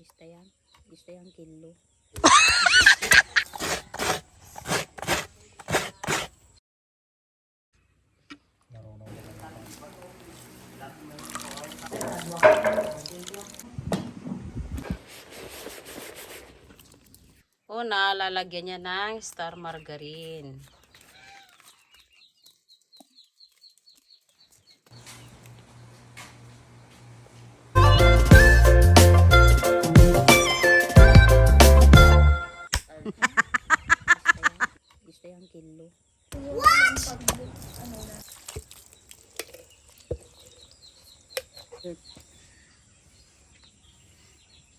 Lista yan. Lista yan kilo. Una, lalagyan niya ng star margarine. Yung kilo. What?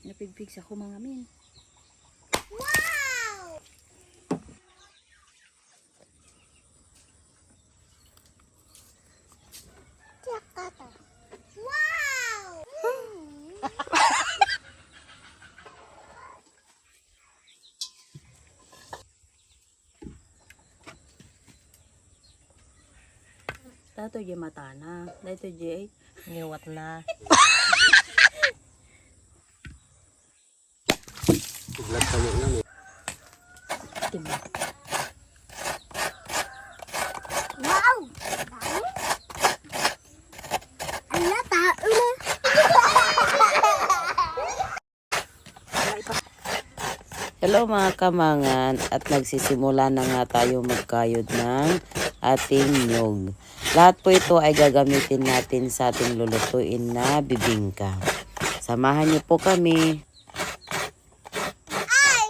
Napigpig sa ko mga min. Tato di mata na. Dito di Niwat na. Vlog kami yan eh. Diba? Wow! Hello mga kamangan at nagsisimula na nga tayo magkayod ng ating nyog. Lahat po ito ay gagamitin natin sa ating lulutuin na bibingka. Samahan niyo po kami. Ay!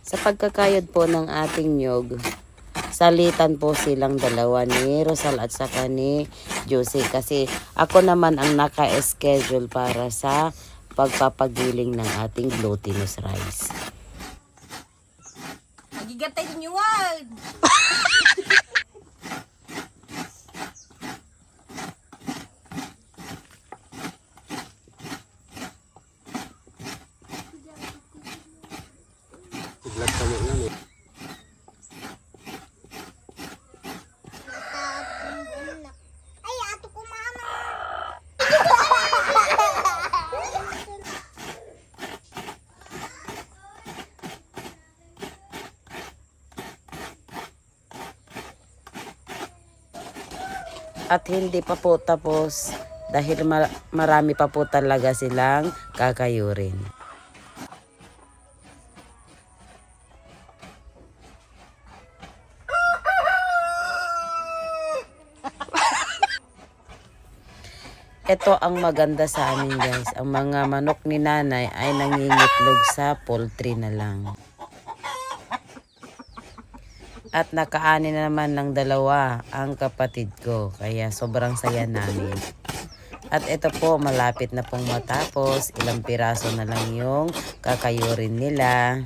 Sa pagkakayod po ng ating nyog, salitan po silang dalawa ni Rosal at saka ni Josie kasi ako naman ang naka-schedule para sa pagpapagiling ng ating glutinous rice. Nagigantay din yung wag. Vlog kami yan eh. Ay, ato ko mama. At hindi pa po tapos dahil ma- marami pa po talaga silang kakayurin. Ito ang maganda sa amin guys. Ang mga manok ni nanay ay nangingitlog sa poultry na lang. At nakaani na naman ng dalawa ang kapatid ko. Kaya sobrang saya namin. At ito po, malapit na pong matapos. Ilang piraso na lang yung kakayurin nila.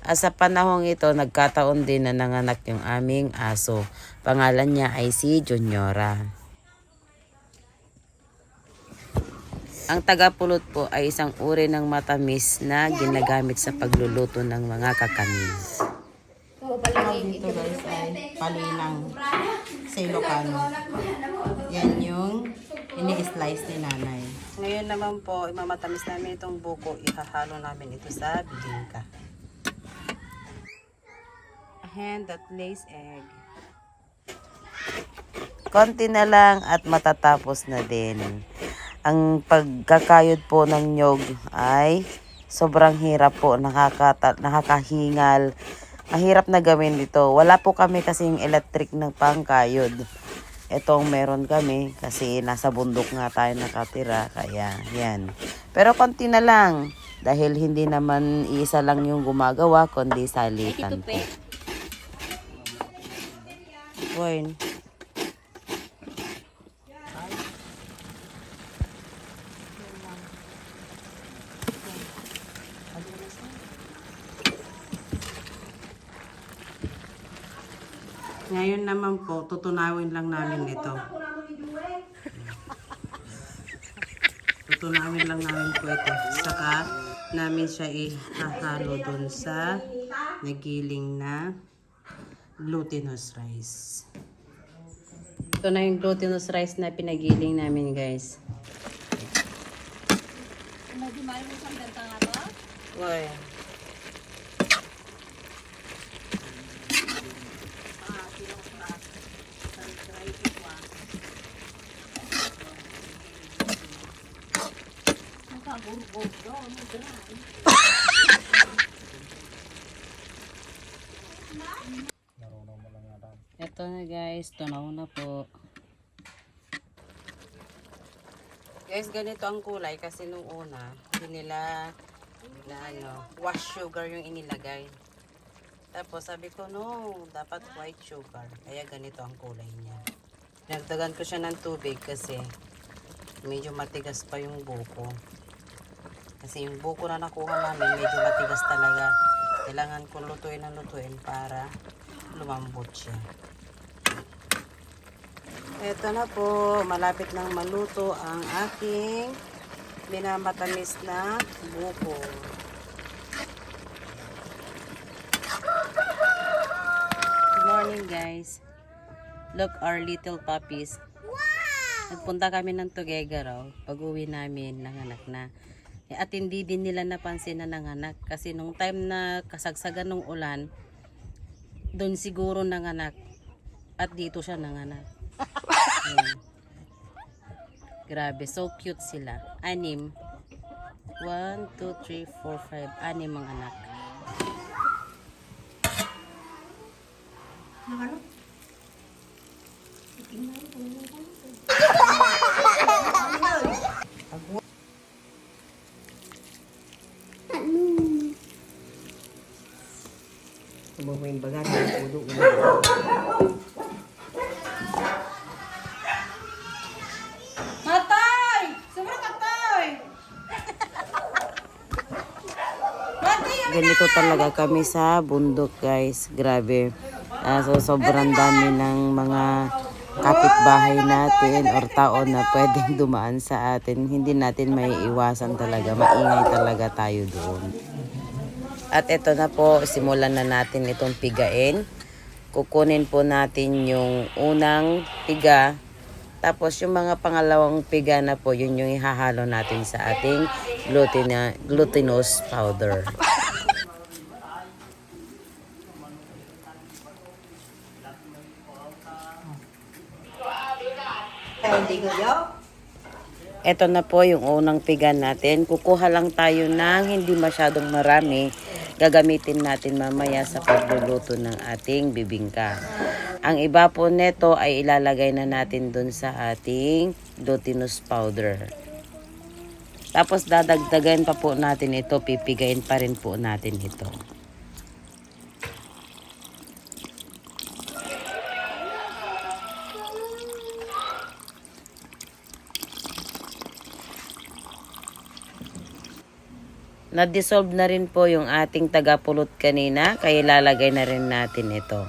At sa panahong ito, nagkataon din na nanganak yung aming aso. Pangalan niya ay si Juniora. Ang tagapulot po ay isang uri ng matamis na ginagamit sa pagluluto ng mga kakanin. Dito guys ay palinang sa Ilocano. Yan yung ini-slice ni nanay. Ngayon naman po, imamatamis namin itong buko. Ihahalo namin ito sa bibingka. A hen that lays egg. Konti na lang at matatapos na din. Ang pagkakayod po ng nyog ay sobrang hirap po, nakakata, nakakahingal. Mahirap na gawin dito. Wala po kami kasing electric ng pangkayod. Itong meron kami kasi nasa bundok nga tayo nakatira. Kaya yan. Pero konti na lang. Dahil hindi naman isa lang yung gumagawa, kundi salitan po. Wine. Ngayon naman po, tutunawin lang namin ito. Tutunawin lang namin po ito. Saka, namin siya ihahalo dun sa nagiling na glutinous rice. Ito na yung glutinous rice na pinagiling namin guys. Why? Ito na guys, tunaw na po. Guys, ganito ang kulay kasi nung una, hindi nila na ano, wash sugar yung inilagay. Tapos sabi ko, no, dapat white sugar. Kaya ganito ang kulay niya. Nagdagan ko siya ng tubig kasi medyo matigas pa yung buko. Kasi yung buko na nakuha namin, medyo matigas talaga. Kailangan ko lutuin ng lutuin para lumambot siya. Ito na po, malapit nang maluto ang aking minamatamis na buko. Good morning guys. Look our little puppies. Nagpunta kami ng Tuguegarao. Pag uwi namin, nanganak na. Eh, At hindi din nila napansin na nanganak. Kasi nung time na kasagsagan ng ulan, doon siguro nanganak. At dito siya nanganak. Ayan. Grabe, so cute sila. Anim. 1, 2, 3, 4, 5. Anim ang anak. Kumuha baga na ulo Matay! Sobrang katay! Ganito talaga kami sa bundok guys. Grabe. Ah, so sobrang dami ng mga kapitbahay natin or tao na pwedeng dumaan sa atin. Hindi natin may iwasan talaga. Maingay talaga tayo doon. At ito na po, simulan na natin itong pigain. Kukunin po natin yung unang piga. Tapos yung mga pangalawang piga na po, yun yung ihahalo natin sa ating glutina, glutinous powder. Ito na po yung unang piga natin. Kukuha lang tayo ng hindi masyadong marami. Gagamitin natin mamaya sa pagluluto ng ating bibingka. Ang iba po neto ay ilalagay na natin dun sa ating glutinous powder. Tapos dadagdagan pa po natin ito, pipigayin pa rin po natin ito. Na-dissolve na rin po yung ating tagapulot kanina, kaya ilalagay na rin natin ito.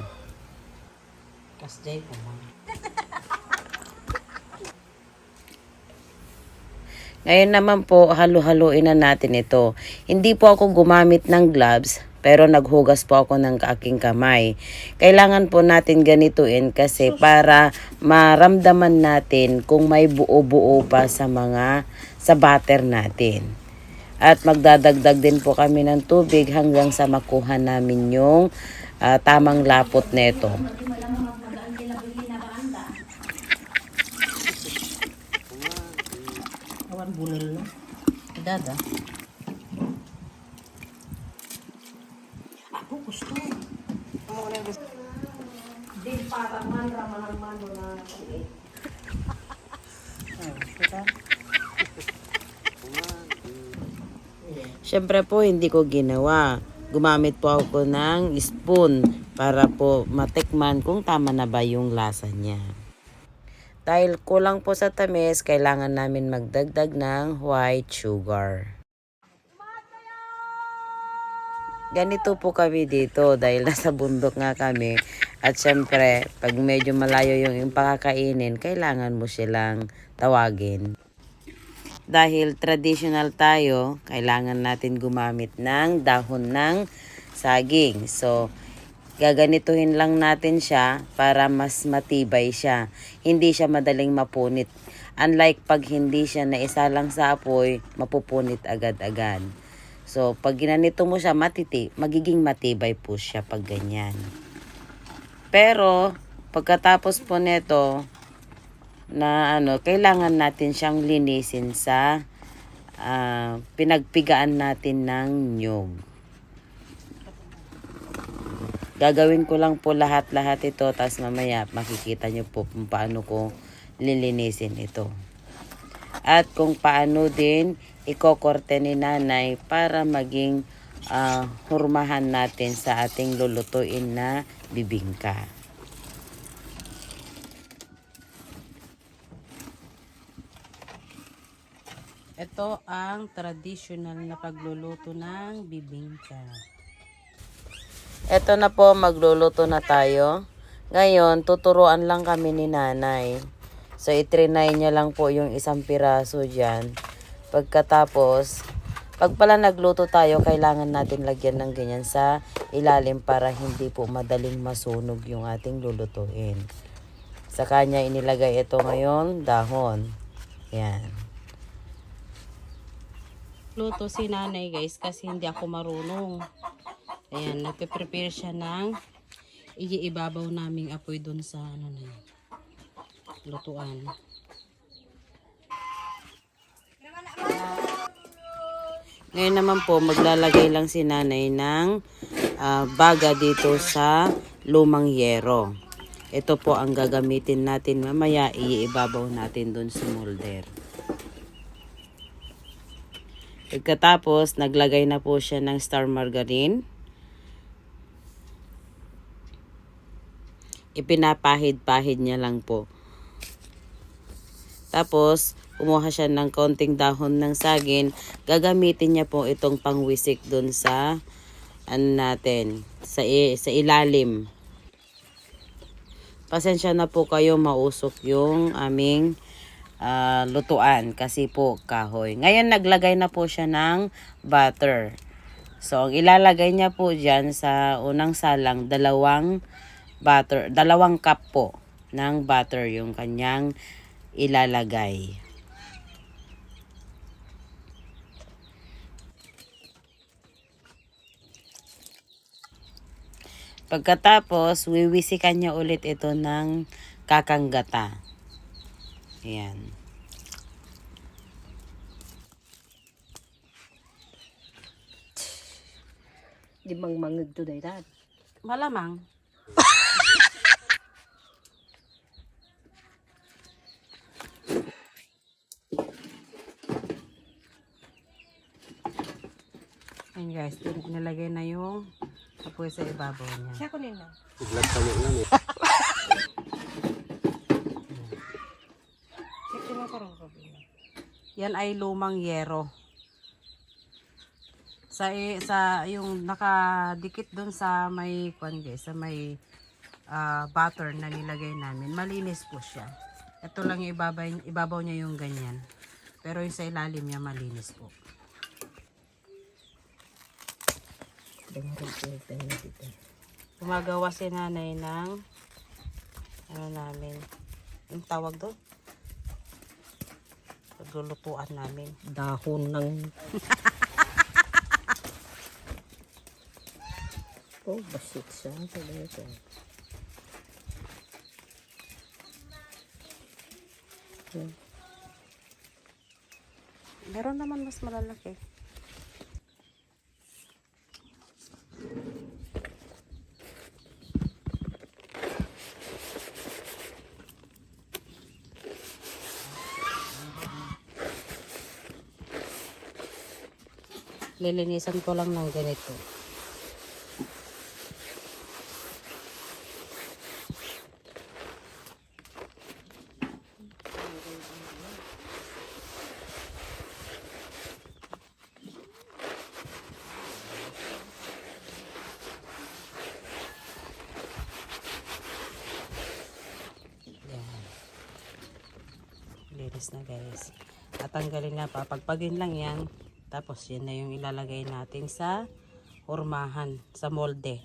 Kasjay po. Ngayon naman po, halu-haluin na natin ito. Hindi po ako gumamit ng gloves, pero naghugas po ako ng aking kamay. Kailangan po natin ganituin kasi para maramdaman natin kung may buo-buo pa sa mga sa butter natin. At magdadagdag din po kami ng tubig hanggang sa makuha namin yung ah, tamang lapot nito. Awan bunil no? Dada. Ako gusto. Di para man ramahan man na kulit. Oh, Siyempre po, hindi ko ginawa. Gumamit po ako ng spoon para po matikman kung tama na ba yung lasa niya. Dahil kulang po sa tamis, kailangan namin magdagdag ng white sugar. Ganito po kami dito dahil nasa bundok nga kami. At syempre, pag medyo malayo yung yung pakakainin, kailangan mo silang tawagin. Dahil traditional tayo, kailangan natin gumamit ng dahon ng saging. So, gaganituhin lang natin siya para mas matibay siya. Hindi siya madaling mapunit. Unlike pag hindi siya naisalang sa apoy, mapupunit agad-agad. So, pag ginanito mo siya, matiti, magiging matibay po siya pag ganyan. Pero, pagkatapos po nito, na ano, kailangan natin siyang linisin sa ah, pinagpigaan natin ng nyog. Gagawin ko lang po lahat-lahat ito, tapos mamaya makikita nyo po kung paano ko lilinisin ito. At kung paano din ikokorte ni nanay para maging ah, hurmahan natin sa ating lulutuin na bibingka. Ito ang traditional na pagluluto ng bibingka. Ito na po, magluluto na tayo. Ngayon, tuturuan lang kami ni nanay. So, itrinay niya lang po yung isang piraso dyan. Pagkatapos, pag pala nagluto tayo, kailangan natin lagyan ng ganyan sa ilalim para hindi po madaling masunog yung ating lulutuin. Sa kanya inilagay ito ngayon, dahon. Yan. Luto si nanay guys kasi hindi ako marunong. Ayan, nagpe-prepare siya ng iibabaw naming apoy dun sa ano na yun, lutuan. Ngayon naman po, maglalagay lang si nanay ng ah, baga dito sa lumang yero. Ito po ang gagamitin natin mamaya, iibabaw natin dun sa molder. Pagkatapos, naglagay na po siya ng star margarine. Ipinapahid-pahid niya lang po. Tapos, kumuha siya ng konting dahon ng saging. Gagamitin niya po itong pangwisik dun sa ano natin, sa, sa ilalim. Pasensya na po kayo mausok yung aming ah, lutuan kasi po kahoy. Ngayon naglagay na po siya ng butter. So, ang ilalagay niya po dyan sa unang salang, dalawang butter, dalawang cup po ng butter yung kanyang ilalagay. Pagkatapos, wiwisikan niya ulit ito ng kakanggata. Ayan. Di bang mangag to dahil Malamang. Ayan guys, nilagay na yung apoy sa ibabaw niya. Siya ko nila. Iglat kami na Yan ay lumang yero. Sa sa yung nakadikit doon sa may kwan sa may ah, butter na nilagay namin. Malinis po siya. Ito lang yung ibabaw, ibabaw niya yung ganyan. Pero yung sa ilalim niya malinis po. Gumagawa si nanay ng ano namin, yung tawag doon? Paglulutuan namin. Dahon ng... oh, basit siya. Ito. Meron naman mas malalaki. Lilinisan ko lang ng ganito. Linis na guys. Tatanggalin na, papagpagin lang yan. Tapos yan na yung ilalagay natin sa urmahan, sa molde.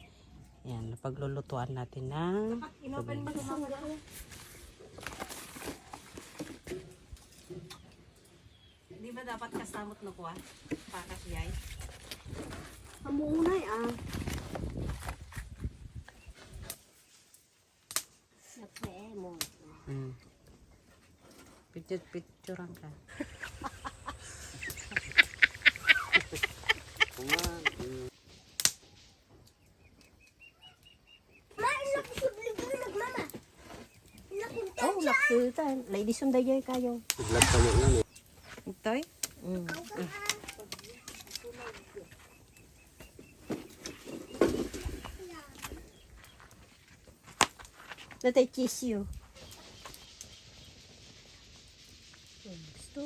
Yan, paglulutuan natin ng tubig. Di ba dapat kasamot na kuha? Pakas yay? Amunay ah. Sabi mo. Mm. Picture, picturean ka. Ma, inak sublig mo nagmama. Nakunta. Oh, laksutan. Lady sunday jay kayo. Iglat kami yan eh. Itoy? Mm. Natay tissue. Gusto.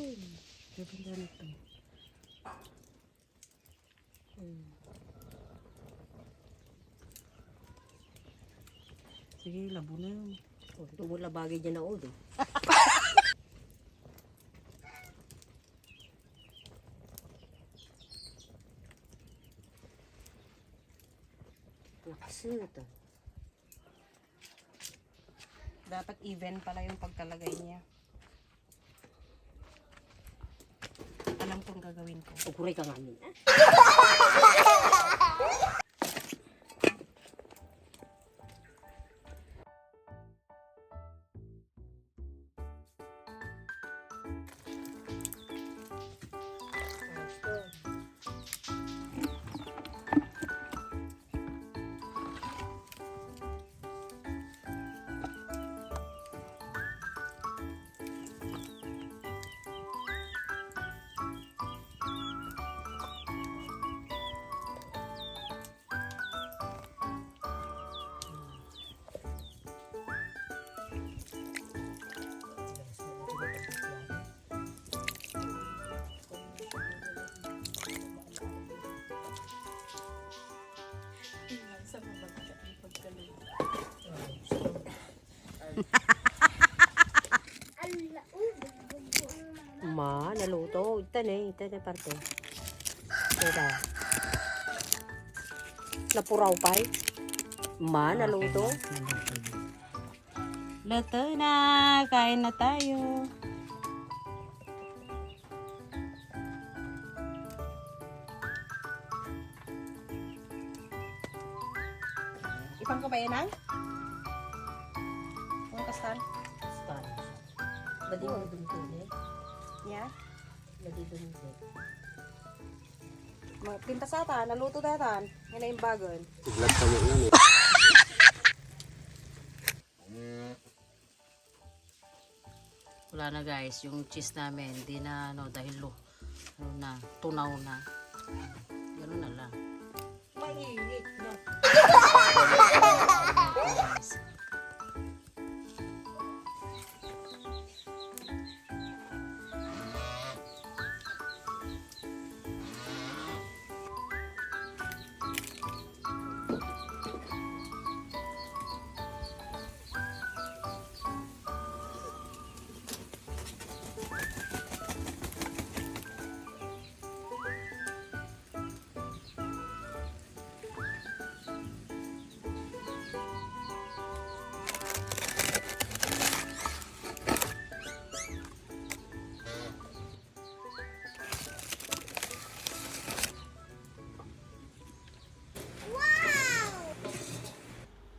Ganda nito. Sige, labo na yun. Oh, tumula bagay dyan na ulo. Laksutan. Dapat even pala yung pagkalagay niya. Alam kong gagawin ko. Uguray ka nga min. naluto. Ita na eh. Ita na parte. Ita. Napuraw pa eh. Ma, naluto. Luto na! Kain na tayo. Ipang ko ba yan ang? Ang kasal? Spanish. Badi mo eh. Yeah. Badi dunto. Mga pinta sa atan, naluto na atan. Yan na yung bagon. Iglat kami yan eh. Wala na guys, yung cheese namin, di na ano, dahil lo, ano na, tunaw na. Ganun na lang. Mainit na.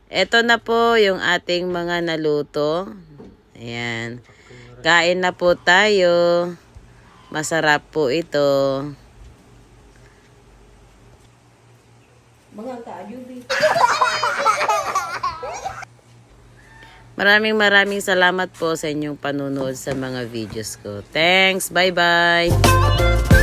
Ito na po yung ating mga naluto. Ayan. Kain na po tayo. Masarap po ito. Maraming maraming salamat po sa inyong panunood sa mga videos ko. Thanks. Bye-bye.